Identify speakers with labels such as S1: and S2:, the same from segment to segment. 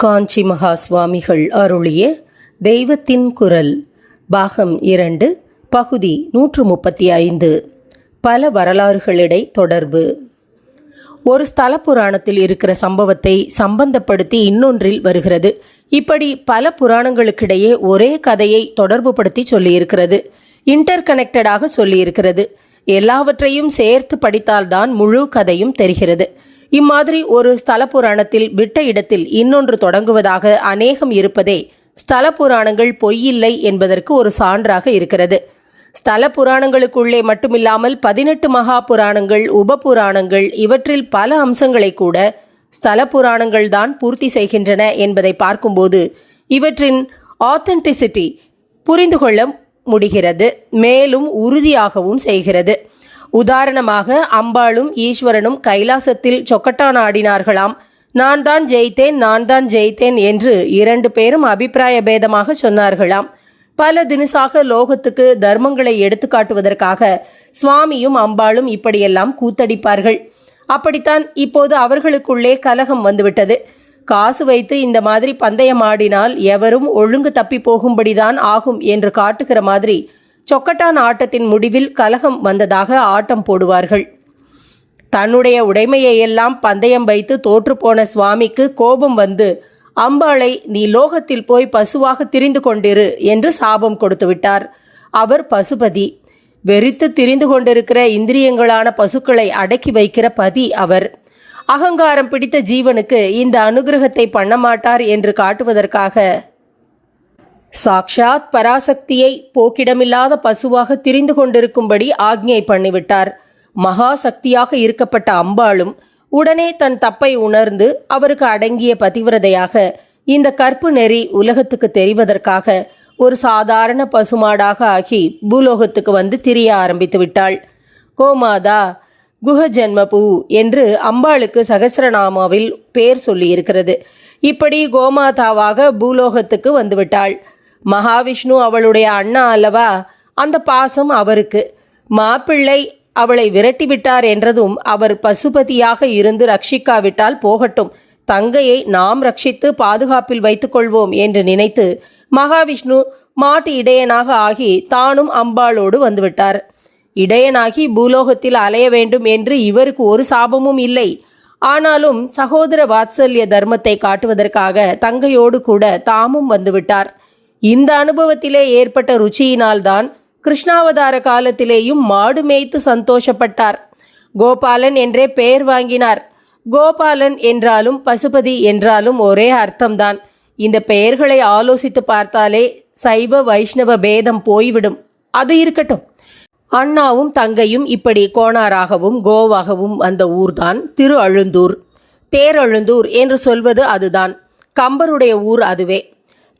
S1: காஞ்சி மகா சுவாமிகள் அருளிய தெய்வத்தின் குரல் பாகம் இரண்டு பகுதி நூற்று முப்பத்தி ஐந்து. பல வரலாறுகளிடை தொடர்பு. ஒரு ஸ்தல புராணத்தில் இருக்கிற சம்பவத்தை சம்பந்தப்படுத்தி இன்னொன்றில் வருகிறது. இப்படி பல புராணங்களுக்கிடையே ஒரே கதையை தொடர்புபடுத்தி சொல்லியிருக்கிறது. இன்டர் கனெக்டடாக சொல்லியிருக்கிறது. எல்லாவற்றையும் சேர்த்து படித்தால்தான் முழு கதையும் தெரிகிறது. இம்மாதிரி ஒரு ஸ்தல புராணத்தில் விட்ட இடத்தில் இன்னொன்று தொடங்குவதாக அநேகம் இருப்பதே ஸ்தல புராணங்கள் பொய்யில்லை என்பதற்கு ஒரு சான்றாக இருக்கிறது. ஸ்தல புராணங்களுக்குள்ளே மட்டுமில்லாமல் பதினெட்டு மகா புராணங்கள் உப புராணங்கள் இவற்றில் பல அம்சங்களை கூட ஸ்தல புராணங்கள் தான் பூர்த்தி செய்கின்றன என்பதை பார்க்கும்போது இவற்றின் ஆத்தென்டிசிட்டி புரிந்து கொள்ள முடிகிறது மேலும் உறுதியாகவும் செய்கிறது. உதாரணமாக அம்பாளும் ஈஸ்வரனும் கைலாசத்தில் சொக்கட்டான் ஆடினார்களாம். நான் தான் ஜெயித்தேன் நான் தான் ஜெயித்தேன் என்று இரண்டு பேரும் அபிப்பிராய பேதமாக சொன்னார்களாம். பல தினசாக லோகத்துக்கு தர்மங்களை எடுத்து காட்டுவதற்காக சுவாமியும் அம்பாளும் இப்படியெல்லாம் கூத்தடிப்பார்கள். அப்படித்தான் இப்போது அவர்களுக்குள்ளே கலகம் வந்துவிட்டது. காசு வைத்து இந்த மாதிரி பந்தயம் ஆடினால் எவரும் ஒழுங்கு தப்பி போகும்படிதான் ஆகும் என்று காட்டுகிற மாதிரி சொக்கட்டான் ஆட்டத்தின் முடிவில் கலகம் வந்ததாக ஆட்டம் போடுவார்கள். தன்னுடைய உடைமையை எல்லாம் பந்தயம் வைத்து தோற்றுப்போன சுவாமிக்கு கோபம் வந்து அம்பாளை நீ லோகத்தில் போய் பசுவாக திரிந்து கொண்டிரு என்று சாபம் கொடுத்து விட்டார். அவர் பசுபதி. வெறித்து திரிந்து கொண்டிருக்கிற இந்திரியங்களான பசுக்களை அடக்கி வைக்கிற பதி அவர். அகங்காரம் பிடித்த ஜீவனுக்கு இந்த அனுகிரகத்தை பண்ண மாட்டார் என்று காட்டுவதற்காக சாக்ஷாத் பராசக்தியை போக்கிடமில்லாத பசுவாக திரிந்து கொண்டிருக்கும்படி ஆக்ஞை பண்ணிவிட்டார். மகா சக்தியாக இருக்கப்பட்ட அம்பாளும் உடனே தன் தப்பை உணர்ந்து அவருக்கு அடங்கிய பதிவிரதையாக இந்த கற்பு நெறி உலகத்துக்கு தெரிவதற்காக ஒரு சாதாரண பசுமாடாக ஆகி பூலோகத்துக்கு வந்து திரிய ஆரம்பித்து விட்டாள். கோமாதா குஹ ஜென்மபூ என்று அம்பாளுக்கு சகசரநாமாவில் பேர் சொல்லியிருக்கிறது. இப்படி கோமாதாவாக பூலோகத்துக்கு வந்துவிட்டாள் மகாவிஷ்ணு அவளுடைய அண்ணா அல்லவா? அந்த பாசம் அவருக்கு. மாப்பிள்ளை அவளை விரட்டிவிட்டார் என்றதும் அவர் பசுபதியாக இருந்து ரட்சிக்காவிட்டால் போகட்டும். தங்கையை நாம் ரட்சித்து பாதுகாப்பில் வைத்துக்கொள்வோம் என்று நினைத்து மகாவிஷ்ணு மாட்டு இடையனாக ஆகி தானும் அம்பாளோடு வந்துவிட்டார். இடையனாகி பூலோகத்தில் அலைய வேண்டும் என்று இவருக்கு ஒரு சாபமும் இல்லை. ஆனாலும் சகோதர வாத்சல்ய தர்மத்தை காட்டுவதற்காக தங்கையோடு கூட தாமும் வந்துவிட்டார். இந்த அனுபவத்திலே ஏற்பட்ட ருச்சியினால்தான் கிருஷ்ணாவதார காலத்திலேயும் மாடு மேய்த்து சந்தோஷப்பட்டார். கோபாலன் என்றே பெயர் வாங்கினார். கோபாலன் என்றாலும் பசுபதி என்றாலும் ஒரே அர்த்தம்தான். இந்த பெயர்களை ஆலோசித்து பார்த்தாலே சைவ வைஷ்ணவ பேதம் போய்விடும். அது இருக்கட்டும். அண்ணாவும் தங்கையும் இப்படி கோணாராகவும் கோவாகவும் வந்த ஊர்தான் திரு அழுந்தூர் தேரழுந்தூர் என்று சொல்வது அதுதான். கம்பருடைய ஊர் அதுவே.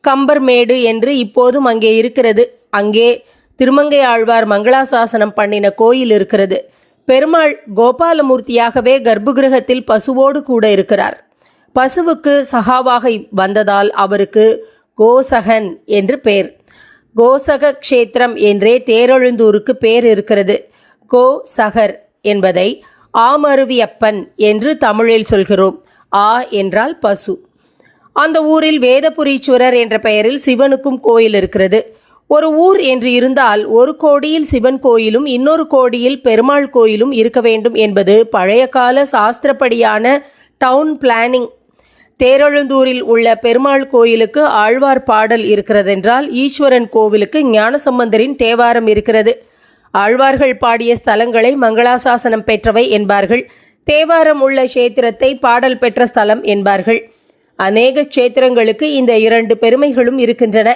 S1: கம்பர்மேடு என்று இப்போதும் அங்கே இருக்கிறது. அங்கே திருமங்கை ஆழ்வார் மங்களாசாசனம் பண்ணின கோயில் இருக்கிறது. பெருமாள் கோபாலமூர்த்தியாகவே கர்ப்பகிரகத்தில் பசுவோடு கூட இருக்கிறார். பசுவுக்கு சகாவாக வந்ததால் அவருக்கு கோசகன் என்று பெயர் கோசக க்ஷேத்திரம் என்றே தேரெழுந்தூருக்கு பேர் இருக்கிறது. கோ சகர் என்பதை ஆமருவியப்பன் என்று தமிழில் சொல்கிறோம். ஆ என்றால் பசு. அந்த ஊரில் வேதபுரீஸ்வரர் என்ற பெயரில் சிவனுக்கும் கோயில் இருக்கிறது. ஒரு ஊர் என்று இருந்தால் ஒரு கோடியில் சிவன் கோயிலும் இன்னொரு கோடியில் பெருமாள் கோயிலும் இருக்க வேண்டும் என்பது பழைய கால சாஸ்திரப்படியான டவுன் பிளானிங் தேரெழுந்தூரில் உள்ள பெருமாள் கோயிலுக்கு ஆழ்வார் பாடல் இருக்கிறதென்றால் ஈஸ்வரன் கோவிலுக்கு ஞானசம்பந்தரின் தேவாரம் இருக்கிறது. ஆழ்வார்கள் பாடிய ஸ்தலங்களை மங்களாசாசனம் பெற்றவை என்பார்கள். தேவாரம் உள்ள கஷேத்திரத்தை பாடல் பெற்ற ஸ்தலம் என்பார்கள். அநேக க்ஷேத்திரங்களுக்கு இந்த இரண்டு பெருமைகளும் இருக்கின்றன.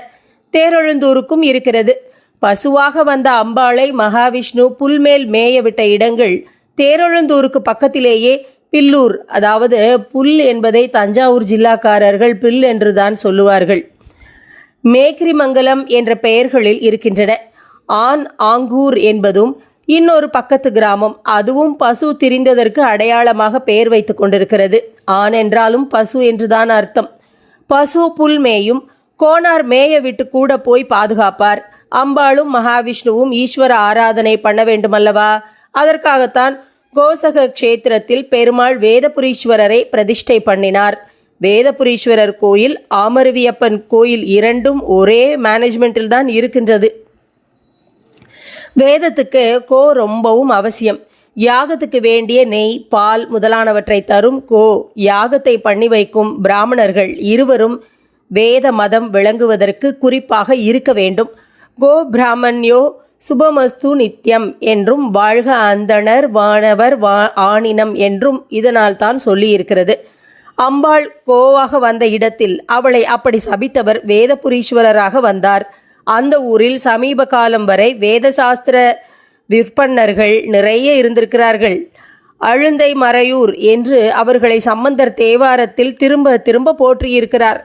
S1: தேரெழுந்தூருக்கும் இருக்கிறது. பசுவாக வந்த அம்பாளை மகாவிஷ்ணு புல்மேல் மேய விட்ட இடங்கள் தேரெழுந்தூருக்கு பக்கத்திலேயே பில்லூர் அதாவது புல் என்பதை தஞ்சாவூர் ஜில்லாக்காரர்கள் பில் என்றுதான் சொல்லுவார்கள். மேக்ரிமங்கலம் என்ற பெயர்களில் இருக்கின்றன. ஆன் ஆங்கூர் என்பதும் இன்னொரு பக்கத்து கிராமம். அதுவும் பசு திரிந்ததற்கு அடையாளமாக பெயர் வைத்து கொண்டிருக்கிறது. ஆண் என்றாலும் பசு என்றுதான் அர்த்தம். பசு புல் மேயும். கோனார் மேய விட்டு கூட போய் பாதுகாப்பார். அம்பாளும் மகாவிஷ்ணுவும் ஈஸ்வர ஆராதனை பண்ண வேண்டுமல்லவா? அதற்காகத்தான் கோசக க்ஷேத்திரத்தில் பெருமாள் வேதபுரீஸ்வரரை பிரதிஷ்டை பண்ணினார். வேதபுரீஸ்வரர் கோயில் ஆமருவியப்பன் கோயில் இரண்டும் ஒரே மேனேஜ்மெண்ட்டில் தான் இருக்கின்றது. வேதத்துக்கு கோ ரொம்பவும் அவசியம். யாகத்துக்கு வேண்டிய நெய் பால் முதலானவற்றை தரும் கோ. யாகத்தை பண்ணி வைக்கும் பிராமணர்கள் இருவரும் வேத மதம் விளங்குவதற்கு குறிப்பாக இருக்க வேண்டும். கோ பிராமண்யோ சுபமஸ்து நித்யம் என்றும் வாழ்க அந்தணர் வானவர் வா ஆணினம் என்றும் இதனால் தான் சொல்லியிருக்கிறது. அம்பாள் கோவாக வந்த இடத்தில் அவளை அப்படி சபித்தவர் வேதபுரீஸ்வரராக வந்தார். அந்த ஊரில் சமீப காலம் வரை வேதசாஸ்திர விற்பன்னர்கள் நிறைய இருந்திருக்கிறார்கள். அழுந்தை மறையூர் என்று அவர்களை சம்பந்தர் தேவாரத்தில் திரும்ப திரும்ப போற்றியிருக்கிறார்.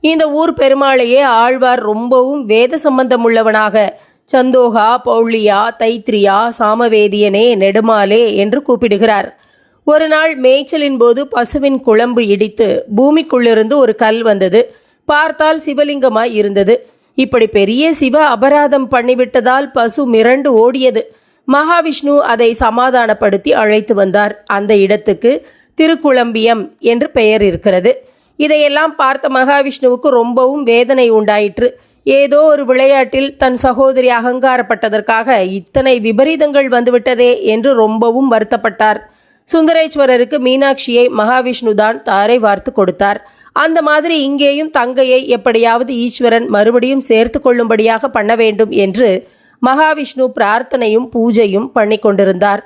S1: இந்த ஊர் பெருமாளையே ஆழ்வார் ரொம்பவும் வேத சம்பந்தமுள்ளவனாக. சந்தோகா பௌளியா தைத்ரியா சாமவேதியனே நெடுமாலே என்று கூப்பிடுகிறார். ஒரு நாள் மேய்ச்சலின் போது பசுவின் குழம்பு இடித்து பூமிக்குள்ளிருந்து ஒரு கல் வந்தது. பார்த்தால் சிவலிங்கமாய் இருந்தது. இப்படி பெரிய சிவ அபராதம் பண்ணிவிட்டதால் பசு மிரண்டு ஓடியது. மகாவிஷ்ணு அதை சமாதானப்படுத்தி அழைத்து வந்தார். அந்த இடத்துக்கு திருக்குழம்பியம் என்று பெயர் இருக்கிறது. இதையெல்லாம் பார்த்த மகாவிஷ்ணுவுக்கு ரொம்பவும் வேதனை உண்டாயிற்று. ஏதோ ஒரு விளையாட்டில் தன் சகோதரி அகங்காரப்பட்டதற்காக இத்தனை விபரீதங்கள் வந்துவிட்டதே என்று ரொம்பவும் வருத்தப்பட்டார். சுந்தரேஸ்வரருக்கு மீனாட்சியை மகாவிஷ்ணு தான் தாரை வார்த்து கொடுத்தார். அந்த மாதிரி இங்கேயும் தங்கையை எப்படியாவது ஈஸ்வரன் மறுபடியும் சேர்த்து கொள்ளும்படியாக பண்ண வேண்டும் என்று மகாவிஷ்ணு பிரார்த்தனையும் பூஜையும் பண்ணி கொண்டிருந்தார்.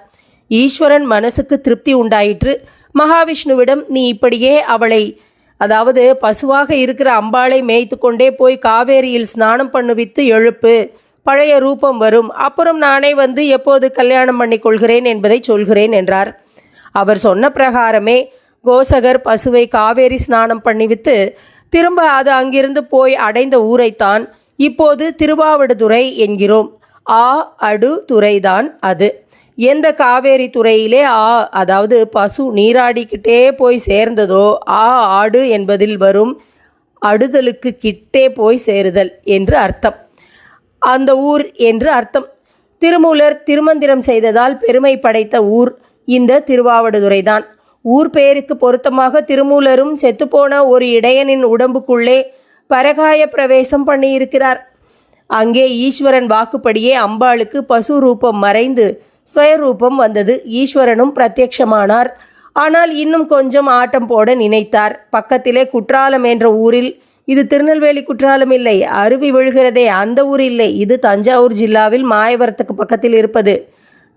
S1: ஈஸ்வரன் மனசுக்கு திருப்தி உண்டாயிற்று. மகாவிஷ்ணுவிடம் நீ இப்படியே அவளை அதாவது பசுவாக இருக்கிற அம்பாளை மேய்த்து கொண்டே போய் காவேரியில் ஸ்நானம் பண்ணுவித்து எழுப்பு. பழைய ரூபம் வரும். அப்புறம் நானே வந்து எப்போது கல்யாணம் பண்ணி கொள்கிறேன் என்பதை சொல்கிறேன் என்றார். அவர் சொன்ன பிரகாரமே கோசகர் பசுவை காவேரி ஸ்நானம் பண்ணிவித்து திரும்ப அது அங்கிருந்து போய் அடைந்த ஊரைத்தான் இப்போது திருவாவடுதுறை என்கிறோம். ஆ அடு துறைதான் அது. எந்த காவேரி துறையிலே ஆ அதாவது பசு நீராடிக்கிட்டே போய் சேர்ந்ததோ ஆ ஆடு என்பதில் வரும் அடுதலுக்கு கிட்டே போய் சேருதல் என்று அர்த்தம். அந்த ஊர் என்று அர்த்தம். திருமூலர் திருமந்திரம் செய்ததால் பெருமை படைத்த ஊர். இந்த திருவாவடுதுறை தான் ஊர் பெயருக்கு பொருத்தமாக திருமூலரும் செத்துப்போன ஒரு இடையனின் உடம்புக்குள்ளே பரகாய பிரவேசம் பண்ணியிருக்கிறார். அங்கே ஈஸ்வரன் வாக்குப்படியே அம்பாளுக்கு பசு ரூபம் மறைந்து ஸ்வயரூபம் வந்தது. ஈஸ்வரனும் பிரத்யக்ஷமானார் ஆனால் இன்னும் கொஞ்சம் ஆட்டம் போட நினைத்தார். பக்கத்திலே குற்றாலம் என்ற ஊரில் இது திருநெல்வேலி குற்றாலம் இல்லை. அருவி விழுகிறதே அந்த ஊர் இல்லை. இது தஞ்சாவூர் ஜில்லாவில் மாயவரத்துக்கு பக்கத்தில் இருப்பது.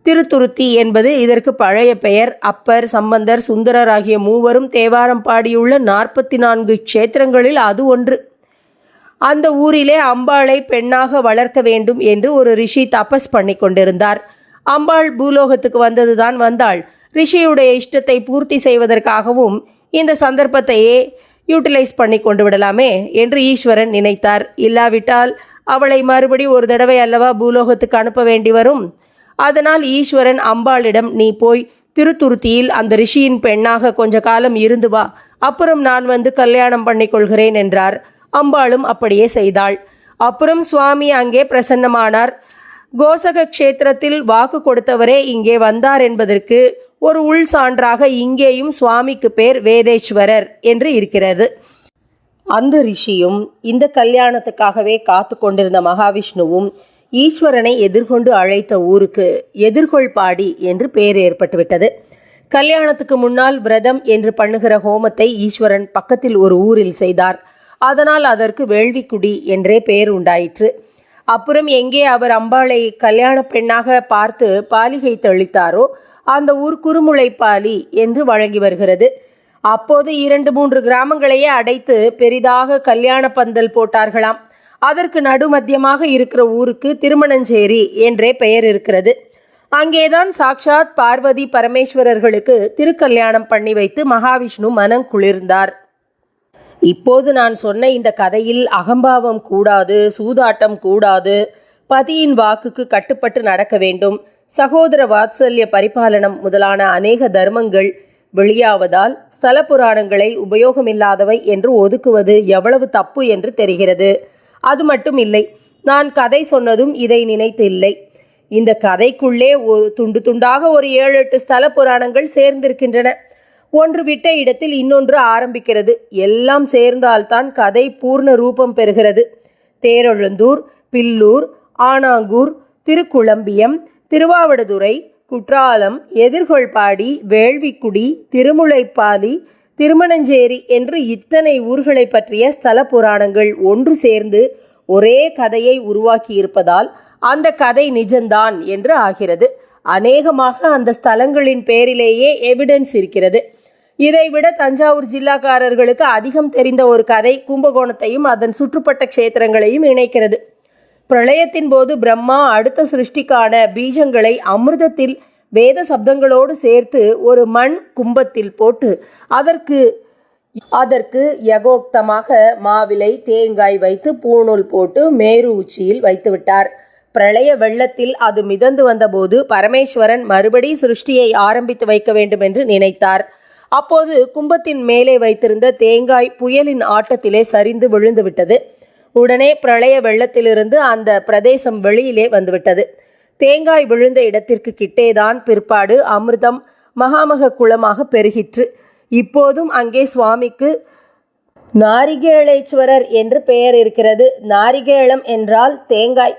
S1: திருத்துருத்தி என்பது இதற்கு பழைய பெயர். அப்பர் சம்பந்தர் சுந்தரர் ஆகிய மூவரும் தேவாரம் பாடியுள்ள நாற்பத்தி நான்கு க்ஷேத்திரங்களில் அது ஒன்று. அந்த ஊரிலே அம்பாளை பெண்ணாக வளர்க்க வேண்டும் என்று ஒரு ரிஷி தபஸ் பண்ணி கொண்டிருந்தார். அம்பாள் பூலோகத்துக்கு வந்ததுதான் வந்தாள். ரிஷியுடைய இஷ்டத்தை பூர்த்தி செய்வதற்காகவும் இந்த சந்தர்ப்பத்தையே யூட்டிலைஸ் பண்ணி கொண்டு விடலாமே என்று ஈஸ்வரன் நினைத்தார். இல்லாவிட்டால் அவளை மறுபடி ஒரு தடவை அல்லவா பூலோகத்துக்கு அனுப்ப வேண்டி வரும்? அதனால் ஈஸ்வரன் அம்பாளிடம் நீ போய் திருத்துருத்தியில் அந்த ரிஷியின் பெண்ணாக கொஞ்ச காலம் இருந்து வா. அப்புறம் நான் வந்து கல்யாணம் பண்ணிக்கொள்கிறேன் என்றார். அம்பாளும் அப்படியே செய்தாள். அப்புறம் சுவாமி அங்கே பிரசன்னமானார். கோசக க்ஷேத்திரத்தில் வாக்கு கொடுத்தவரே இங்கே வந்தார் என்பதற்கு ஒரு உள் சான்றாக இங்கேயும் சுவாமிக்கு பேர் வேதேஸ்வரர் என்று இருக்கிறது. அந்த ரிஷியும் இந்த கல்யாணத்துக்காகவே காத்து கொண்டிருந்த மகாவிஷ்ணுவும் ஈஸ்வரனை எதிர்கொண்டு அழைத்த ஊருக்கு எதிர்கொள்பாடி என்று பெயர் ஏற்பட்டுவிட்டது. கல்யாணத்துக்கு முன்னால் விரதம் என்று பண்ணுகிற ஹோமத்தை ஈஸ்வரன் பக்கத்தில் ஒரு ஊரில் செய்தார். அதனால் அதற்கு வேள்விக்குடி என்றே பெயர் உண்டாயிற்று. அப்புறம் எங்கே அவர் அம்பாளை கல்யாண பெண்ணாக பார்த்து பாலிகை தெளித்தாரோ அந்த ஊர் குறுமுளைப்பாலி என்று வழங்கி வருகிறது. அப்போது இரண்டு மூன்று கிராமங்களையே அடைத்து பெரிதாக கல்யாண பந்தல் போட்டார்களாம். அதற்கு நடுமத்தியமாக இருக்கிற ஊருக்கு திருமணஞ்சேரி என்றே பெயர் இருக்கிறது. அங்கேதான் சாக்ஷாத் பார்வதி பரமேஸ்வரர்களுக்கு திருக்கல்யாணம் பண்ணி வைத்து மகாவிஷ்ணு மனம் குளிர்ந்தார். இப்போது நான் சொன்ன இந்த கதையில் அகம்பாவம் கூடாது சூதாட்டம் கூடாது பதியின் வாக்குக்கு கட்டுப்பட்டு நடக்க வேண்டும் சகோதர வாத்சல்ய பரிபாலனம் முதலான அநேக தர்மங்கள் வெளியாவதால் ஸ்தல புராணங்களை உபயோகமில்லாதவை என்று ஒதுக்குவது எவ்வளவு தப்பு என்று தெரிகிறது. அது மட்டும் இல்லை. நான் கதை சொன்னதும் இதை நினைத்து இல்லை இந்த கதைக்குள்ளே ஒரு துண்டு துண்டாக ஒரு ஏழு எட்டு ஸ்தல புராணங்கள் சேர்ந்திருக்கின்றன. ஒன்று விட்ட இடத்தில் இன்னொன்று ஆரம்பிக்கிறது. எல்லாம் சேர்ந்தால்தான் கதை பூர்ண ரூபம் பெறுகிறது. தேரெழுந்தூர் பில்லூர் ஆனாங்கூர் திருக்குழம்பியம் திருவாவடுதுறை குற்றாலம் எதிர்கொள்பாடி வேள்விக்குடி திருமுலைப்பாலி திருமணஞ்சேரி என்று இத்தனை ஊர்களை பற்றிய ஸ்தல புராணங்கள் ஒன்று சேர்ந்து ஒரே கதையை உருவாக்கியிருப்பதால் அந்த கதை நிஜம்தான் என்று ஆகிறது. அநேகமாக அந்த ஸ்தலங்களின் பேரிலேயே எவிடன்ஸ் இருக்கிறது. இதைவிட தஞ்சாவூர் ஜில்லாக்காரர்களுக்கு அதிகம் தெரிந்த ஒரு கதை கும்பகோணத்தையும் அதன் சுற்றுப்பட்ட க்ஷேத்திரங்களையும் இணைக்கிறது. பிரளயத்தின் போது பிரம்மா அடுத்த சிருஷ்டிக்கான பீஜங்களை அமிர்தத்தில் வேத சப்தங்களோடு சேர்த்து ஒரு மண் கும்பத்தில் போட்டு அதற்கு அதற்கு யகோக்தமாக மாவிலை தேங்காய் வைத்து பூணூல் போட்டு மேரு உச்சியில் வைத்து விட்டார் பிரளய வெள்ளத்தில் அது மிதந்து வந்தபோது பரமேஸ்வரன் மறுபடி சிருஷ்டியை ஆரம்பித்து வைக்க வேண்டும் என்று நினைத்தார். அப்போது கும்பத்தின் மேலே வைத்திருந்த தேங்காய் புயலின் ஆட்டத்திலே சரிந்து விழுந்துவிட்டது. உடனே பிரளய வெள்ளத்திலிருந்து அந்த பிரதேசம் வெளியிலே வந்துவிட்டது. தேங்காய் விழுந்த இடத்திற்கு கிட்டேதான் பிற்பாடு அமிர்தம் மகாமக குளமாக பெருகிற்று. இப்போதும் அங்கே சுவாமிக்கு நாரிகேளேஸ்வரர் என்று பெயர் இருக்கிறது. நாரிகேளம் என்றால் தேங்காய்.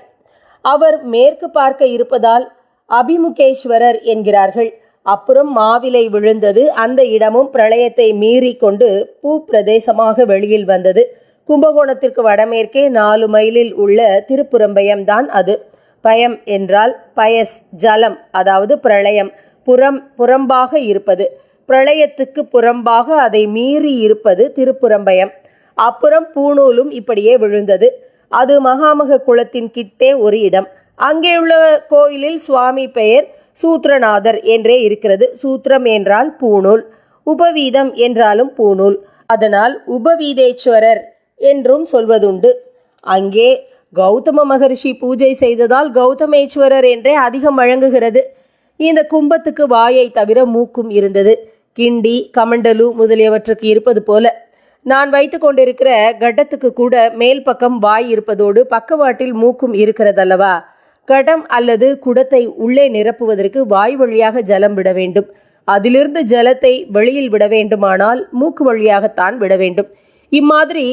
S1: அவர் மேற்கு பார்க்க இருப்பதால் அபிமுகேஸ்வரர் என்கிறார்கள். அப்புறம் மாவிலை விழுந்தது. அந்த இடமும் பிரளயத்தை மீறி கொண்டு பூ பிரதேசமாக வெளியில் வந்தது. கும்பகோணத்திற்கு வடமேற்கே நாலு மைலில் உள்ள திருப்புறம்பயம்தான் அது. பயம் என்றால் பயஸ் ஜலம் அதாவது பிரளயம். புறம் புறம்பாக இருப்பது. பிரளயத்துக்கு புறம்பாக அதை மீறி இருப்பது திருப்புறம்பயம். அப்புறம் பூணூலும் இப்படியே விழுந்தது. அது மகாமக குளத்தின் கிட்டே ஒரு இடம். அங்கே உள்ள கோயிலில் சுவாமி பெயர் சூத்ரநாதர் என்றே இருக்கிறது. சூத்திரம் என்றால் பூணூல். உபவீதம் என்றாலும் பூணூல். அதனால் உபவீதேஸ்வரர் என்றும் சொல்வதுண்டு. அங்கே கௌதம மகரிஷி பூஜை செய்ததால் கௌதமேஸ்வரர் என்றே அதிகம் வழங்குகிறது. இந்த கும்பத்துக்கு வாயை தவிர மூக்கும் இருந்தது. கிண்டி கமண்டலு முதலியவற்றுக்கு இருப்பது போல. நான் வைத்து கொண்டிருக்கிற கட்டத்துக்கு கூட மேல் பக்கம் வாய் இருப்பதோடு பக்கவாட்டில் மூக்கும் இருக்கிறதல்லவா? கடம் அல்லது குடத்தை உள்ளே நிரப்புவதற்கு வாய் வழியாக ஜலம் விட வேண்டும். அதிலிருந்து ஜலத்தை வெளியில் விட வேண்டுமானால் மூக்கு வழியாகத்தான் விட வேண்டும். இம்மாதிரி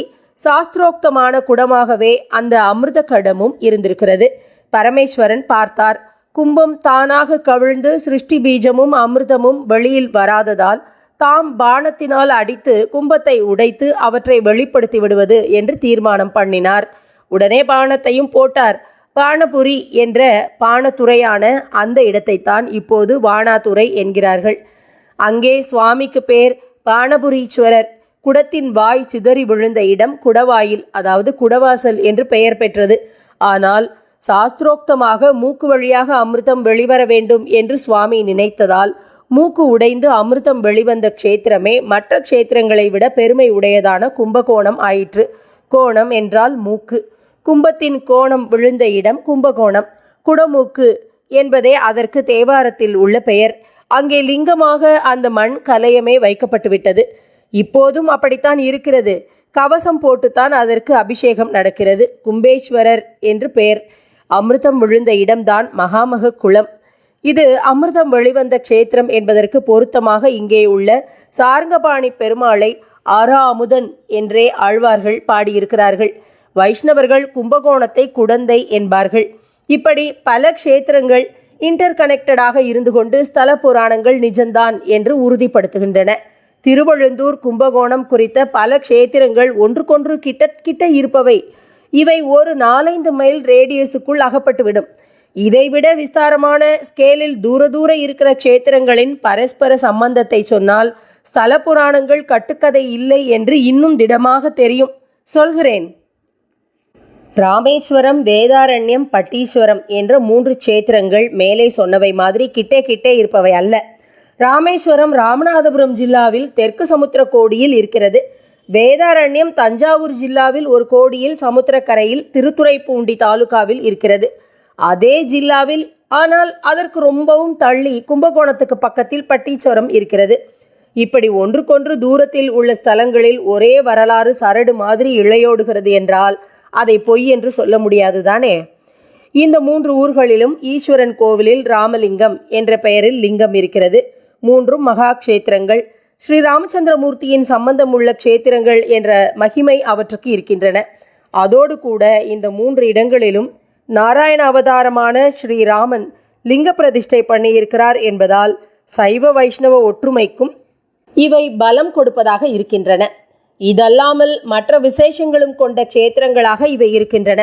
S1: சாஸ்திரோக்தமான குடமாகவே அந்த அமிர்த கடமும் இருந்திருக்கிறது. பரமேஸ்வரன் பார்த்தார். கும்பம் தானாக கவிழ்ந்து சிருஷ்டி பீஜமும் அமிர்தமும் வெளியில் வராததால் தாம் பானத்தினால் அடித்து கும்பத்தை உடைத்து அவற்றை வெளிப்படுத்தி விடுவது என்று தீர்மானம் பண்ணினார். உடனே பானத்தையும் போட்டார். பானபுரி என்ற பானத்துறையான அந்த இடத்தைத்தான் இப்போது வானாதுரை என்கிறார்கள். அங்கே சுவாமிக்கு பேர் பானபுரீஸ்வரர். குடத்தின் வாய் சிதறி விழுந்த இடம் குடவாயில் அதாவது குடவாசல் என்று பெயர் பெற்றது. ஆனால் சாஸ்திரோக்தமாக மூக்கு வழியாக அமிர்தம் வெளிவர வேண்டும் என்று சுவாமி நினைத்ததால் மூக்கு உடைந்து அமிர்தம் வெளிவந்த க்ஷேத்திரமே மற்ற க்ஷேத்திரங்களை விட பெருமை உடையதான கும்பகோணம் ஆயிற்று. கோணம் என்றால் மூக்கு. கும்பத்தின் கோணம் விழுந்த இடம் கும்பகோணம். குடமூக்கு என்பதே அதற்கு தேவாரத்தில் உள்ள பெயர். அங்கே லிங்கமாக அந்த மண் கலையமே வைக்கப்பட்டுவிட்டது. இப்போதும் அப்படித்தான் இருக்கிறது. கவசம் போட்டுத்தான் அதற்கு அபிஷேகம் நடக்கிறது. கும்பேஸ்வரர் என்று பெயர். அமிர்தம் விழுந்த இடம்தான் மகாமக குளம். இது அமிர்தம் வெளிவந்த க்ஷேத்திரம் என்பதற்கு பொருத்தமாக இங்கே உள்ள சார்ங்கபாணி பெருமாளை ஆரா அமுதன் என்றே ஆழ்வார்கள் பாடியிருக்கிறார்கள். வைஷ்ணவர்கள் கும்பகோணத்தை குடந்தை என்பார்கள். இப்படி பல க்ஷேத்திரங்கள் இன்டர் கனெக்டடாக இருந்து கொண்டு ஸ்தல புராணங்கள் நிஜம்தான் என்று உறுதிப்படுத்துகின்றன. திருவழுந்தூர் கும்பகோணம் குறித்த பல க்ஷேத்திரங்கள் ஒன்றுக்கொன்று கிட்ட கிட்ட இருப்பவை. இவை ஒரு நாலைந்து மைல் ரேடியஸுக்குள் அகப்பட்டுவிடும். இதைவிட விஸ்தாரமான ஸ்கேலில் தூர தூர இருக்கிற க்ஷேத்திரங்களின் பரஸ்பர சம்பந்தத்தை சொன்னால் ஸ்தல புராணங்கள் கட்டுக்கதை இல்லை என்று இன்னும் திடமாக தெரியும். சொல்கிறேன். ராமேஸ்வரம் வேதாரண்யம் பட்டீஸ்வரம் என்ற மூன்று க்ஷேத்திரங்கள் மேலே சொன்னவை மாதிரி கிட்டே கிட்டே இருப்பவை அல்ல. ராமேஸ்வரம் ராமநாதபுரம் ஜில்லாவில் தெற்கு சமுத்திர கோடியில் இருக்கிறது. வேதாரண்யம் தஞ்சாவூர் ஜில்லாவில் ஒரு கோடியில் சமுத்திரக்கரையில் திருத்துறைப்பூண்டி தாலுகாவில் இருக்கிறது. அதே ஜில்லாவில் ஆனால் அதற்கு ரொம்பவும் தள்ளி கும்பகோணத்துக்கு பக்கத்தில் பட்டீச்சரம் இருக்கிறது. இப்படி ஒன்றுக்கொன்று தூரத்தில் உள்ள ஸ்தலங்களில் ஒரே வரலாறு சரடு மாதிரி இழையோடுகிறது என்றால் அதை பொய் என்று சொல்ல முடியாது தானே? இந்த மூன்று ஊர்களிலும் ஈஸ்வரன் கோவிலில் ராமலிங்கம் என்ற பெயரில் லிங்கம் இருக்கிறது. மூன்றும் மகா க்ஷேத்திரங்கள் ஸ்ரீ ராமச்சந்திரமூர்த்தியின் சம்பந்தமுள்ள கஷேத்திரங்கள் க்ஷேத்திரங்கள் என்ற மகிமை அவற்றுக்கு இருக்கின்றன. அதோடு கூட இந்த மூன்று இடங்களிலும் நாராயண அவதாரமான ஸ்ரீராமன் லிங்க பிரதிஷ்டை பண்ணியிருக்கிறார் என்பதால் சைவ வைஷ்ணவ ஒற்றுமைக்கும் இவை பலம் கொடுப்பதாக இருக்கின்றன. இதல்லாமல் மற்ற விசேஷங்களும் கொண்ட க்ஷேத்திரங்களாக இவை இருக்கின்றன.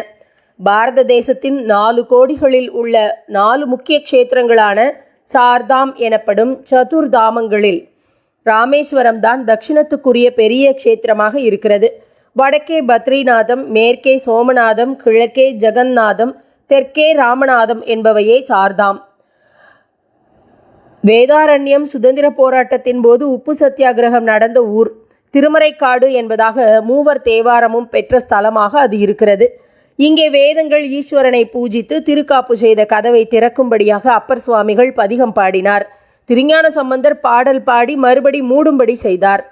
S1: பாரத தேசத்தின் நாலு கோடிகளில் உள்ள நாலு முக்கிய க்ஷேத்திரங்களான சார்தாம் எனப்படும் சதுர்தாமங்களில். ராமேஸ்வரம் தான் தட்சிணத்துக்குரிய பெரிய க்ஷேத்திரமாக இருக்கிறது. வடக்கே பத்ரிநாதம் மேற்கே சோமநாதம் கிழக்கே ஜெகந்நாதம் தெற்கே ராமநாதம் என்பவையே சார்தாம். வேதாரண்யம் சுதந்திர போராட்டத்தின் போது உப்பு சத்தியாகிரகம் நடந்த ஊர். திருமறைக்காடு என்பதாக மூவர் தேவாரமும் பெற்ற ஸ்தலமாக அது இருக்கிறது. இங்கே வேதங்கள் ஈஸ்வரனை பூஜித்து திருக்காப்பு செய்த கதவை திறக்கும்படியாக அப்பர் சுவாமிகள் பதிகம் பாடினார். திருஞான சம்பந்தர் பாடல் பாடி மறுபடி மூடும்படி செய்தார்.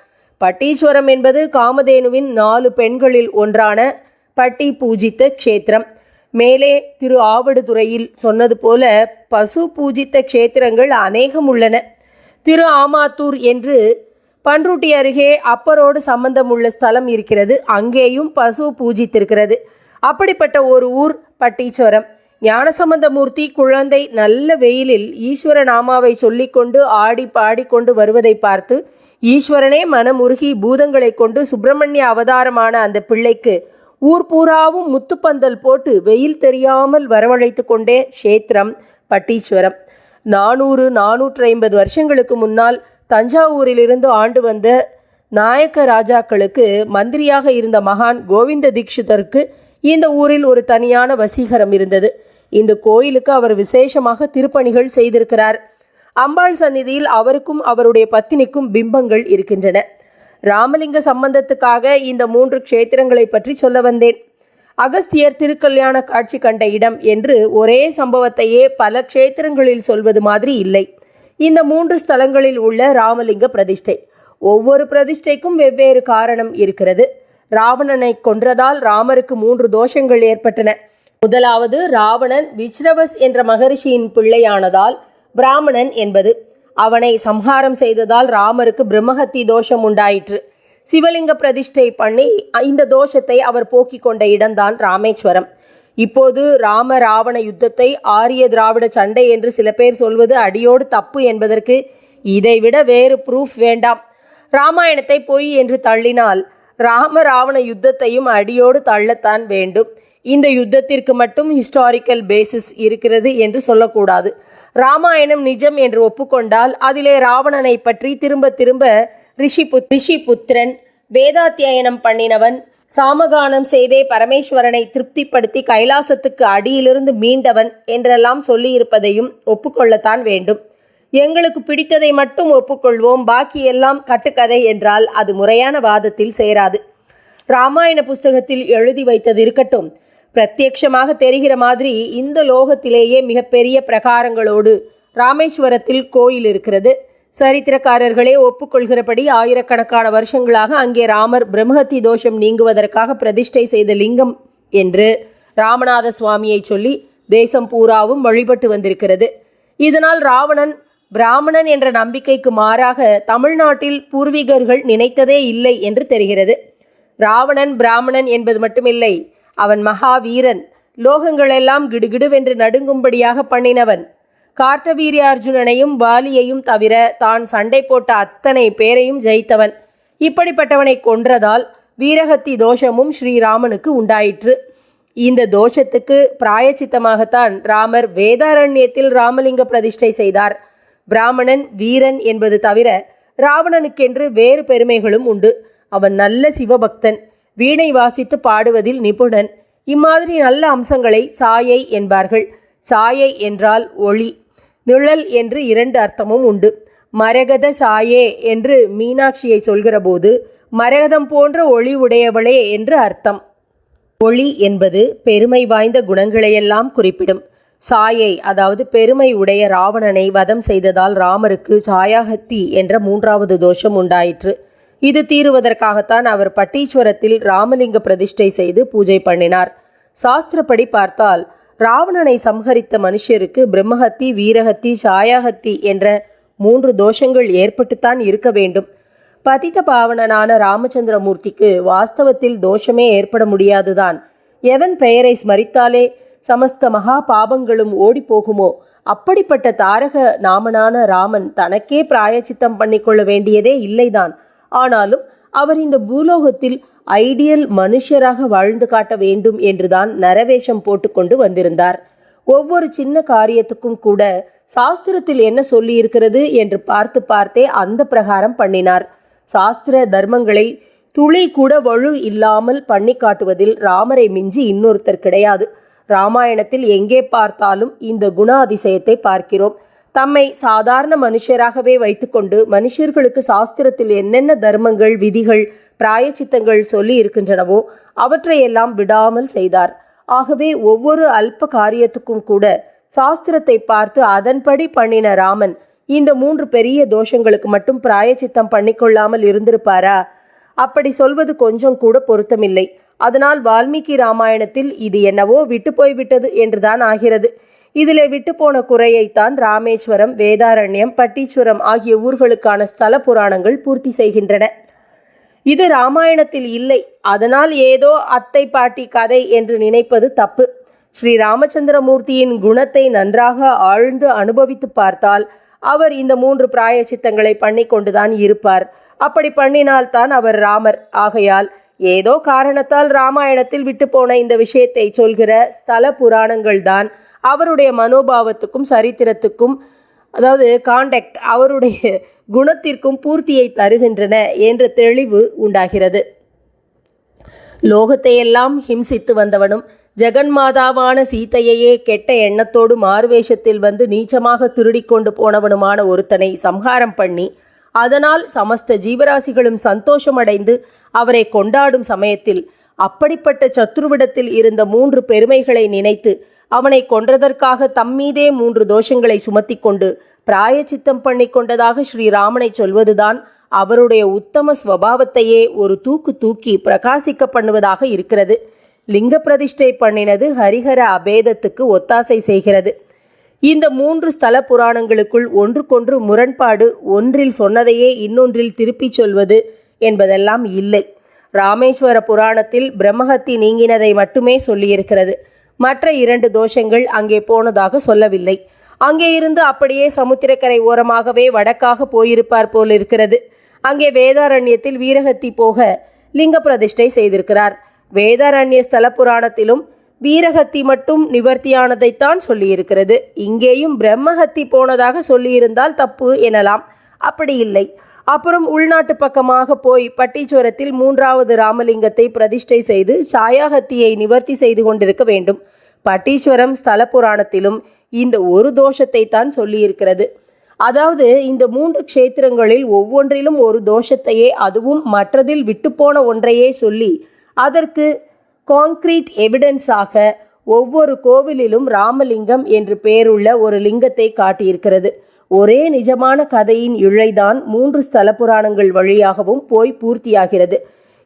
S1: பட்டீஸ்வரம் என்பது காமதேனுவின் நாலு பெண்களில் ஒன்றான பட்டி பூஜித்த க்ஷேத்திரம். மேலே திரு ஆவடுதுறையில் சொன்னது போல பசு பூஜித்த க்ஷேத்திரங்கள் அநேகம் உள்ளன. திரு ஆமாத்தூர் என்று பன்ருட்டி அருகே அப்பரோடு சம்பந்தம் உள்ள ஸ்தலம் இருக்கிறது. அங்கேயும் பசு பூஜித்திருக்கிறது. அப்படிப்பட்ட ஒரு ஊர் பட்டீஸ்வரம். ஞானசம்பந்தமூர்த்தி குழந்தை நல்ல வெயிலில் ஈஸ்வர நாமாவை சொல்லிக்கொண்டு ஆடி பாடிக்கொண்டு வருவதை பார்த்து ஈஸ்வரனே மனமுருகி பூதங்களை கொண்டு சுப்பிரமணிய அவதாரமான அந்த பிள்ளைக்கு ஊர் பூராவும் முத்துப்பந்தல் போட்டு வெயில் தெரியாமல் வரவழைத்து கொண்டே க்ஷேத்திரம் பட்டீஸ்வரம். நானூறு நானூற்று ஐம்பது வருஷங்களுக்கு முன்னால் தஞ்சாவூரிலிருந்து ஆண்டு வந்த நாயக்க ராஜாக்களுக்கு மந்திரியாக இருந்த மகான் கோவிந்த தீட்சிதருக்கு இந்த ஊரில் ஒரு தனியான வசீகரம் இருந்தது. இந்த கோயிலுக்கு அவர் விசேஷமாக திருப்பணிகள் செய்திருக்கிறார். அம்பாள் சந்நிதியில் அவருக்கும் அவருடைய பத்தினிக்கும் பிம்பங்கள் இருக்கின்றன. ராமலிங்க சம்பந்தத்துக்காக இந்த மூன்று க்ஷேத்திரங்களை பற்றி சொல்ல வந்தேன். அகஸ்தியர் திருக்கல்யாண காட்சி கண்ட இடம் என்று ஒரே சம்பவத்தையே பல க்ஷேத்திரங்களில் சொல்வது மாதிரி இல்லை. இந்த மூன்று ஸ்தலங்களில் உள்ள ராமலிங்க பிரதிஷ்டை. ஒவ்வொரு பிரதிஷ்டைக்கும் வெவ்வேறு காரணம் இருக்கிறது. ராவணனை கொன்றதால் ராமருக்கு மூன்று தோஷங்கள் ஏற்பட்டன. முதலாவது ராவணன் விச்ரவஸ் என்ற மகரிஷியின் பிள்ளையானதால் பிராமணன் என்பது. அவனை சம்ஹாரம் செய்ததால் ராமருக்கு பிரம்மஹத்தி தோஷம் உண்டாயிற்று. சிவலிங்க பிரதிஷ்டை பண்ணி இந்த தோஷத்தை அவர் போக்கிக் கொண்ட இடம்தான் ராமேஸ்வரம். இப்போது ராம ராவண யுத்தத்தை ஆரிய திராவிட சண்டை என்று சில பேர் சொல்வது அடியோடு தப்பு என்பதற்கு இதைவிட வேறு ப்ரூஃப் வேண்டாம். ராமாயணத்தை பொய் என்று தள்ளினால் ராம ராவண யுத்தத்தையும் அடியோடு தள்ளத்தான் வேண்டும். இந்த யுத்தத்திற்கு மட்டும் ஹிஸ்டாரிக்கல் பேசிஸ் இருக்கிறது என்று சொல்லக்கூடாது. ராமாயணம் நிஜம் என்று ஒப்புக்கொண்டால் அதிலே ராவணனை பற்றி திரும்ப திரும்ப ரிஷி புத் ரிஷி புத்திரன் வேதாத்தியனம் பண்ணினவன் சாமகானம் செய்தே பரமேஸ்வரனை திருப்திப்படுத்தி கைலாசத்துக்கு அடியிலிருந்து மீண்டவன் என்றெல்லாம் சொல்லியிருப்பதையும் ஒப்புக்கொள்ளத்தான் வேண்டும். எங்களுக்கு பிடித்ததை மட்டும் ஒப்புக்கொள்வோம் பாக்கியெல்லாம் கட்டுக்கதை என்றால் அது முறையான வாதத்தில் சேராது. ராமாயண புஸ்தகத்தில் எழுதி வைத்தது இருக்கட்டும். பிரத்யக்ஷமாக தெரிகிற மாதிரி இந்த லோகத்திலேயே மிகப்பெரிய பிரகாரங்களோடு ராமேஸ்வரத்தில் கோயில் இருக்கிறது. சரித்திரக்காரர்களே ஒப்புக்கொள்கிறபடி ஆயிரக்கணக்கான வருஷங்களாக அங்கே ராமர் பிரம்மஹத்தி தோஷம் நீங்குவதற்காக பிரதிஷ்டை செய்த லிங்கம் என்று ராமநாத சுவாமியை சொல்லி தேசம் பூராவும் வழிபட்டு வந்திருக்கிறது. இதனால் ராவணன் பிராமணன் என்ற நம்பிக்கைக்கு மாறாக தமிழ்நாட்டில் பூர்வீகர்கள் நினைத்ததே இல்லை என்று தெரிகிறது. ராவணன் பிராமணன் என்பது மட்டுமில்லை அவன் மகாவீரன். லோகங்களெல்லாம் கிடுகிடுவென்று நடுங்கும்படியாக பண்ணினவன். கார்த்தவீரியார்ஜுனனையும் வாலியையும் தவிர தான் சண்டை போட்ட அத்தனை பேரையும் ஜெயித்தவன். இப்படிப்பட்டவனை கொன்றதால் வீரகத்தி தோஷமும் ஸ்ரீராமனுக்கு உண்டாயிற்று. இந்த தோஷத்துக்கு பிராயச்சித்தமாகத்தான் ராமர் வேதாரண்யத்தில் ராமலிங்க பிரதிஷ்டை செய்தார். பிராமணன் வீரன் என்பது தவிர ராவணனுக்கென்று வேறு பெருமைகளும் உண்டு. அவன் நல்ல சிவபக்தன். வீணை வாசித்து பாடுவதில் நிபுணன். இம்மாதிரி நல்ல அம்சங்களை சாயை என்பார்கள். சாயை என்றால் ஒளி. நிழல் என்று இரண்டு அர்த்தமும் உண்டு. மரகத சாயே என்று மீனாட்சியை சொல்கிறபோது மரகதம் போன்ற ஒளி உடையவளே என்று அர்த்தம். ஒளி என்பது பெருமை வாய்ந்த குணங்களையெல்லாம் குறிப்பிடும். சாயை அதாவது பெருமை உடைய ராவணனை வதம் செய்ததால் ராமருக்கு சாயாகத்தி என்ற மூன்றாவது தோஷம் உண்டாயிற்று. இது தீருவதற்காகத்தான் அவர் பட்டீஸ்வரத்தில் ராமலிங்க பிரதிஷ்டை செய்து பூஜை பண்ணினார். சாஸ்திரப்படி பார்த்தால் ராவணனை சம்ஹரித்த மனுஷருக்கு பிரம்மஹத்தி வீரஹத்தி சாயாகத்தி என்ற மூன்று தோஷங்கள் ஏற்பட்டுத்தான் இருக்க வேண்டும். பதித்த பாவனனான ராமச்சந்திரமூர்த்திக்கு வாஸ்தவத்தில் தோஷமே ஏற்பட முடியாதுதான். எவன் பெயரை ஸ்மரித்தாலே சமஸ்த மகா பாபங்களும் ஓடிப்போகுமோ? அப்படிப்பட்ட தாரக நாமனான ராமன் தனக்கே பிராயச்சித்தம் பண்ணிக்கொள்ள வேண்டியதே இல்லைதான். ஆனாலும் அவர் இந்த பூலோகத்தில் ஐடியல் மனுஷராக வாழ்ந்து காட்ட வேண்டும் என்றுதான் நரவேஷம் போட்டுக்கொண்டு வந்திருந்தார். ஒவ்வொரு சின்ன காரியத்துக்கும் கூட சாஸ்திரத்தில் என்ன சொல்லியிருக்கிறது என்று பார்த்து பார்த்தே அந்த பிரகாரம் பண்ணினார். சாஸ்திர தர்மங்களை துளி கூட வலு இல்லாமல் பண்ணி காட்டுவதில் ராமரை மிஞ்சி இன்னொருத்தர் கிடையாது. ராமாயணத்தில் எங்கே பார்த்தாலும் இந்த குணாதிசயத்தை பார்க்கிறோம். தம்மை சாதாரண மனுஷராகவே வைத்துக்கொண்டு மனுஷர்களுக்கு சாஸ்திரத்தில் என்னென்ன தர்மங்கள் விதிகள் பிராயச்சித்தங்கள் சொல்லி இருக்கின்றனவோ அவற்றையெல்லாம் விடாமல் செய்தார். ஆகவே ஒவ்வொரு அல்ப காரியத்துக்கும் கூட சாஸ்திரத்தை பார்த்து அதன்படி பண்ணின ராமன் இந்த மூன்று பெரிய தோஷங்களுக்கு மட்டும் பிராயச்சித்தம் பண்ணிக்கொள்ளாமல் இருந்திருப்பாரா? அப்படி சொல்வது கொஞ்சம் கூட பொருத்தமில்லை. அதனால் வால்மீகி ராமாயணத்தில் இது என்னவோ விட்டு போய்விட்டது என்றுதான் ஆகிறது. இதிலே விட்டு போன குறையைத்தான் ராமேஸ்வரம் வேதாரண்யம் பட்டீஸ்வரம் ஆகிய ஊர்களுக்கான ஸ்தல புராணங்கள் பூர்த்தி செய்கின்றன. இது ராமாயணத்தில் இல்லை. அதனால் ஏதோ அத்தை பாட்டி கதை என்று நினைப்பது தப்பு. ஸ்ரீ ராமச்சந்திரமூர்த்தியின் குணத்தை நன்றாக ஆழ்ந்து அனுபவித்து பார்த்தால் அவர் இந்த மூன்று பிராயச்சித்தங்களை பண்ணி கொண்டுதான் இருப்பார். அப்படி பண்ணினால்தான் அவர் ராமர். ஆகையால் ஏதோ காரணத்தால் ராமாயணத்தில் விட்டுப்போன இந்த விஷயத்தை சொல்கிற ஸ்தல புராணங்கள் தான் அவருடைய மனோபாவத்துக்கும் சரித்திரத்துக்கும் அதாவது காண்டக்ட் அவருடைய குணத்திற்கும் பூர்த்தியை தருகின்றன என்ற தெளிவு உண்டாகிறது. லோகத்தையெல்லாம் ஹிம்சித்து வந்தவனும் ஜெகன்மாதாவான சீதையையே கெட்ட எண்ணத்தோடு மாறுவேஷத்தில் வந்து நீச்சமாக திருடிக்கொண்டு போனவனுமான ஒருத்தனை சம்ஹாரம் பண்ணி அதனால் சமஸ்த ஜீவராசிகளும் சந்தோஷமடைந்து அவரை கொண்டாடும் சமயத்தில் அப்படிப்பட்ட சத்ருவிடத்தில் இருந்த மூன்று பெருமைகளை நினைத்து அவனை கொன்றதற்காக தம்மீதே மூன்று தோஷங்களை சுமத்தி கொண்டு பிராயச்சித்தம் பண்ணி கொண்டதாக ஸ்ரீராமனை சொல்வதுதான் அவருடைய உத்தம ஸ்வபாவத்தையே ஒரு தூக்கு தூக்கி பிரகாசிக்க பண்ணுவதாக இருக்கிறது. லிங்க பிரதிஷ்டை பண்ணினது ஹரிஹர அபேதத்துக்கு ஒத்தாசை செய்கிறது. இந்த மூன்று ஸ்தல புராணங்களுக்குள் ஒன்றுக்கொன்று முரண்பாடு ஒன்றில் சொன்னதையே இன்னொன்றில் திருப்பிச் சொல்வது என்பதெல்லாம் இல்லை. ராமேஸ்வர புராணத்தில் பிரம்மஹத்தி நீங்கினதை மட்டுமே சொல்லியிருக்கிறது. மற்ற இரண்டு தோஷங்கள் அங்கே போனதாக சொல்லவில்லை. அங்கே இருந்து அப்படியே சமுத்திரக்கரை ஓரமாகவே வடக்காக போயிருப்பார் போல் இருக்கிறது அங்கே வேதாரண்யத்தில் வீரகத்தி போக லிங்க பிரதிஷ்டை செய்திருக்கிறார். வேதாரண்ய ஸ்தல புராணத்திலும் வீரகத்தி மட்டும் நிவர்த்தியானதைத்தான் சொல்லியிருக்கிறது. இங்கேயும் பிரம்மஹத்தி போனதாக சொல்லியிருந்தால் தப்பு எனலாம். அப்படி இல்லை. அப்புறம் உள்நாட்டு பக்கமாக போய் பட்டீச்சுவரத்தில் மூன்றாவது ராமலிங்கத்தை பிரதிஷ்டை செய்து சாயாகத்தியை நிவர்த்தி செய்து கொண்டிருக்க வேண்டும். பட்டீஸ்வரம் ஸ்தல புராணத்திலும் இந்த ஒரு தோஷத்தை தான் சொல்லியிருக்கிறது. அதாவது இந்த மூன்று க்ஷேத்திரங்களில் ஒவ்வொன்றிலும் ஒரு தோஷத்தையே அதுவும் மற்றதில் விட்டுப்போன ஒன்றையே சொல்லி அதற்கு கான்கிரீட் எவிடன்ஸாக ஒவ்வொரு கோவிலிலும் ராமலிங்கம் என்று பெயருள்ள ஒரு லிங்கத்தை காட்டியிருக்கிறது. ஒரே நிஜமான கதையின் இழைதான் மூன்று ஸ்தல புராணங்கள் வழியாகவும் போய் பூர்த்தியாகிறது.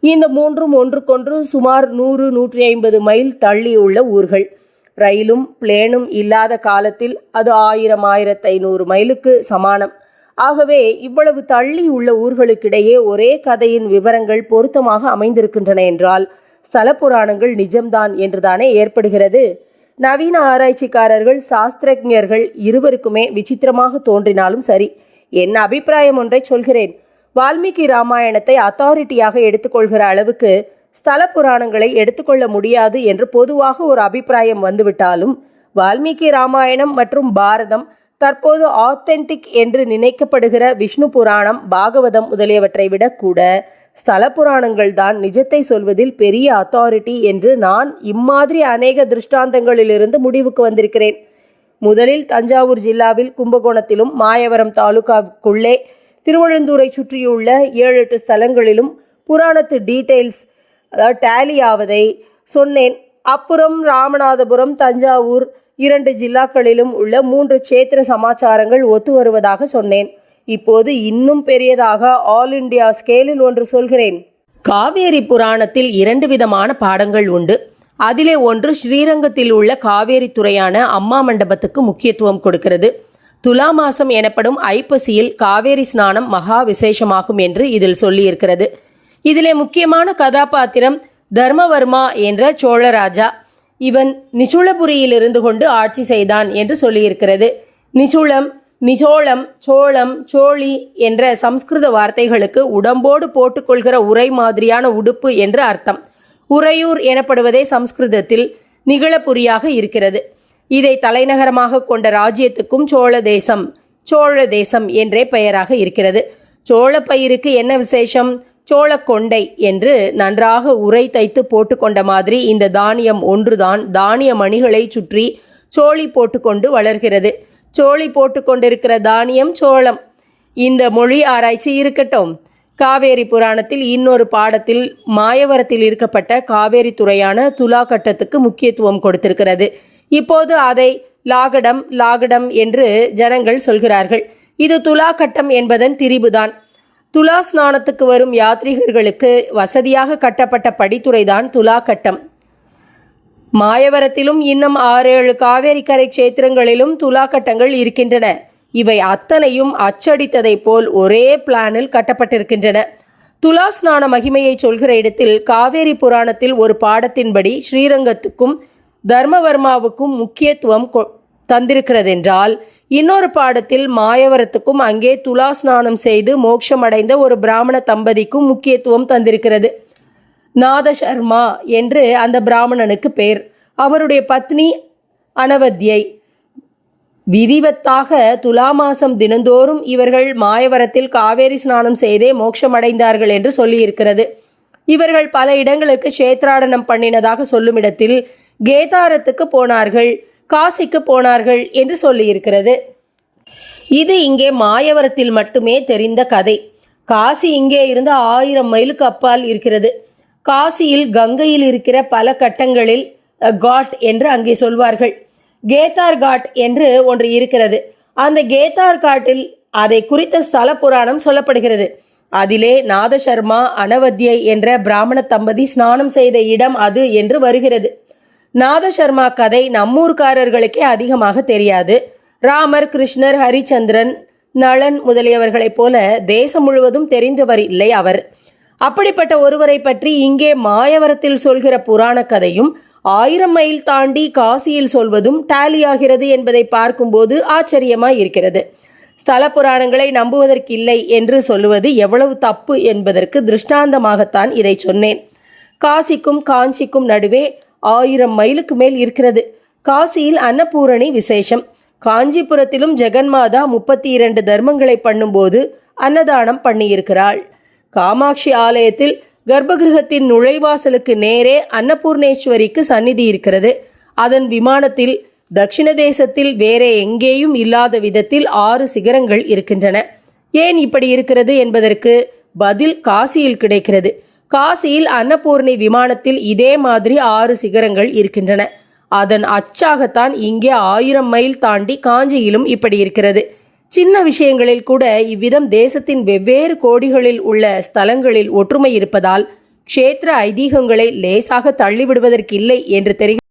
S1: இந்த மூன்றும் ஒன்றுக்கொன்று சுமார் நூறு நூற்றி ஐம்பது மைல் தள்ளியுள்ள ஊர்கள். ரயிலும் பிளேனும் இல்லாத காலத்தில் அது ஆயிரம் ஆயிரத்து ஐநூறு மைலுக்கு சமானம். ஆகவே இவ்வளவு தள்ளி உள்ள ஊர்களுக்கிடையே ஒரே கதையின் விவரங்கள் பொருத்தமாக அமைந்திருக்கின்றன என்றால் ஸ்தல புராணங்கள் நிஜம்தான் என்றுதானே ஏற்படுகிறது. நவீன ஆராய்ச்சிக்காரர்கள் சாஸ்திரஜர்கள் இருவருக்குமே விசித்திரமாக தோன்றினாலும் சரி. என் அபிப்பிராயம் ஒன்றை சொல்கிறேன். வால்மீகி ராமாயணத்தை அத்தாரிட்டியாக எடுத்துக்கொள்கிற அளவுக்கு ஸ்தல புராணங்களை எடுத்துக்கொள்ள முடியாது என்று பொதுவாக ஒரு அபிப்பிராயம் வந்துவிட்டாலும் வால்மீகி ராமாயணம் மற்றும் பாரதம் தற்போது ஆத்தென்டிக் என்று நினைக்கப்படுகிற விஷ்ணு புராணம் பாகவதம் முதலியவற்றை விட கூட ஸ்தல புராணங்கள் தான் நிஜத்தை சொல்வதில் பெரிய அத்தாரிட்டி என்று நான் இம்மாதிரி அநேக திருஷ்டாந்தங்களிலிருந்து முடிவுக்கு வந்திருக்கிறேன். முதலில் தஞ்சாவூர் ஜில்லாவில் கும்பகோணத்திலும் மாயவரம் தாலுகாவுக்குள்ளே திருவழந்தூரை சுற்றியுள்ள ஏழு எட்டு ஸ்தலங்களிலும் புராணத்து டீட்டெயில்ஸ் அதாவது டேலி ஆவதை சொன்னேன். அப்புறம் ராமநாதபுரம் தஞ்சாவூர் இரண்டு ஜில்லாக்களிலும் உள்ள மூன்று க்ஷேத்திர சமாச்சாரங்கள் ஒத்து வருவதாக சொன்னேன். இப்போது இன்னும் பெரியதாக ஆல் இண்டியா ஸ்கேலில் ஒன்று சொல்கிறேன். காவேரி புராணத்தில் இரண்டு விதமான பாடங்கள் உண்டு. அதிலே ஒன்று ஸ்ரீரங்கத்தில் உள்ள காவேரி துறையான அம்மா மண்டபத்துக்கு முக்கியத்துவம் கொடுக்கிறது. துலா மாசம் எனப்படும் ஐப்பசியில் காவேரி ஸ்நானம் மகா விசேஷமாகும் என்று இதில் சொல்லியிருக்கிறது. இதிலே முக்கியமான கதாபாத்திரம் தர்மவர்மா என்ற சோழராஜா. இவன் நிசுளபுரியில் இருந்து கொண்டு ஆட்சி செய்தான் என்று சொல்லியிருக்கிறது. நிசுளம் மிசோளம் சோளம் சோழி என்ற சம்ஸ்கிருத வார்த்தைகளுக்கு உடம்போடு போட்டுக்கொள்கிற உரை மாதிரியான உடுப்பு என்று அர்த்தம். உறையூர் எனப்படுவதே சம்ஸ்கிருதத்தில் நிகழபுரியாக இருக்கிறது. இதை தலைநகரமாக கொண்ட ராஜ்யத்துக்கும் சோழ தேசம் சோழ தேசம் என்றே பெயராக இருக்கிறது. சோழ பயிருக்கு என்ன விசேஷம்? சோளக்கொண்டை என்று நன்றாக உரை தைத்து போட்டுக்கொண்ட மாதிரி இந்த தானியம் ஒன்றுதான். தானிய மணிகளை சுற்றி சோழி போட்டுக்கொண்டு வளர்கிறது. சோழி போட்டுக்கொண்டிருக்கிற தானியம் சோளம். இந்த மொழி ஆராய்ச்சி இருக்கட்டும். காவேரி புராணத்தில் இன்னொரு பாடத்தில் மாயவரத்தில் இருக்கப்பட்ட காவேரி துறையான துலா கட்டத்துக்கு முக்கியத்துவம் கொடுத்திருக்கிறது. இப்போது அதை லாகடம் லாகடம் என்று ஜனங்கள் சொல்கிறார்கள். இது துலா கட்டம் என்பதன் திரிபுதான். துலா ஸ்நானத்துக்கு வரும் யாத்ரீகர்களுக்கு வசதியாக கட்டப்பட்ட படித்துறைதான் துலா கட்டம். மாயவரத்திலும் இன்னும் ஆறேழு காவேரி கரை கஷேத்திரங்களிலும் துலாக்கட்டங்கள் இருக்கின்றன. இவை அத்தனையும் அச்சடித்ததைப் போல் ஒரே பிளானில் கட்டப்பட்டிருக்கின்றன. துலா ஸ்நான மகிமையை சொல்கிற இடத்தில் காவேரி புராணத்தில் ஒரு பாடத்தின்படி ஸ்ரீரங்கத்துக்கும் தர்மவர்மாவுக்கும் முக்கியத்துவம் கொ- தந்திருக்கிறதென்றால் இன்னொரு பாடத்தில் மாயவரத்துக்கும் அங்கே துலா ஸ்நானம் செய்து மோட்சமடைந்த ஒரு பிராமண தம்பதிக்கும் முக்கியத்துவம் தந்திருக்கிறது. நாதசர்மா என்று அந்த பிராமணனுக்கு பெயர் அவருடைய பத்னி அனவத்தியை விதிவத்தாக துலா மாசம் தினந்தோறும் இவர்கள் மாயவரத்தில் காவேரி ஸ்நானம் செய்தே மோட்சமடைந்தார்கள் என்று சொல்லியிருக்கிறது. இவர்கள் பல இடங்களுக்கு க்ஷேத்ராடனம் பண்ணினதாக சொல்லும் இடத்தில் கேதாரத்துக்கு போனார்கள் காசிக்கு போனார்கள் என்று சொல்லியிருக்கிறது. இது இங்கே மாயவரத்தில் மட்டுமே தெரிந்த கதை. காசி இங்கே இருந்து ஆயிரம் மைலுக்கு அப்பால் இருக்கிறது. காசியில் கங்கையில் இருக்கிற பல கட்டங்களில் காட் என்று அங்கே சொல்வார்கள். கேத்தார் காட் என்று ஒன்று இருக்கிறது. அந்த கேத்தார் காட்டில் அதை குறித்த ஸ்தல புராணம் சொல்லப்படுகிறது. அதிலே நாதசர்மா அனவத்யை என்ற பிராமண தம்பதி ஸ்நானம் செய்த இடம் அது என்று வருகிறது. நாதசர்மா கதை நம்மூர்காரர்களுக்கே அதிகமாக தெரியாது. ராமர் கிருஷ்ணர் ஹரிச்சந்திரன் நளன் முதலியவர்களைப் போல தேசம் முழுவதும் தெரிந்தவர் இல்லை அவர். அப்படிப்பட்ட ஒருவரை பற்றி இங்கே மாயவரத்தில் சொல்கிற புராண கதையும் ஆயிரம் மைல் தாண்டி காசியில் சொல்வதும் டேலியாகிறது என்பதை பார்க்கும்போது ஆச்சரியமாய் இருக்கிறது. ஸ்தல புராணங்களை நம்புவதற்கில்லை என்று சொல்லுவது எவ்வளவு தப்பு என்பதற்கு திருஷ்டாந்தமாகத்தான் இதை சொன்னேன். காசிக்கும் காஞ்சிக்கும் நடுவே ஆயிரம் மைலுக்கு மேல் இருக்கிறது. காசியில் அன்னபூரணி விசேஷம். காஞ்சிபுரத்திலும் ஜெகன்மாதா முப்பத்தி இரண்டு தர்மங்களை பண்ணும்போது அன்னதானம் பண்ணியிருக்கிறாள். காமாட்சி ஆலயத்தில் கர்ப்பகிருகத்தின் நுழைவாசலுக்கு நேரே அன்னபூர்ணேஸ்வரிக்கு சந்நிதி இருக்கிறது. அதன் விமானத்தில் தட்சிண தேசத்தில் வேறே எங்கேயும் இல்லாத விதத்தில் ஆறு சிகரங்கள் இருக்கின்றன. ஏன் இப்படி இருக்கிறது என்பதற்கு பதில் காசியில் கிடைக்கிறது. காசியில் அன்னபூர்ணி விமானத்தில் இதே மாதிரி ஆறு சிகரங்கள் இருக்கின்றன. அதன் அச்சாகத்தான் இங்கே ஆயிரம் மைல் தாண்டி காஞ்சியிலும் இப்படி இருக்கிறது. சின்ன விஷயங்களில் கூட இவ்விதம் தேசத்தின் வெவ்வேறு கோடிகளில் உள்ள ஸ்தலங்களில் ஒற்றுமை இருப்பதால் க்ஷேத்திர ஐதீகங்களை லேசாக தள்ளிவிடுவதற்கில்லை என்று தெரிகிறது.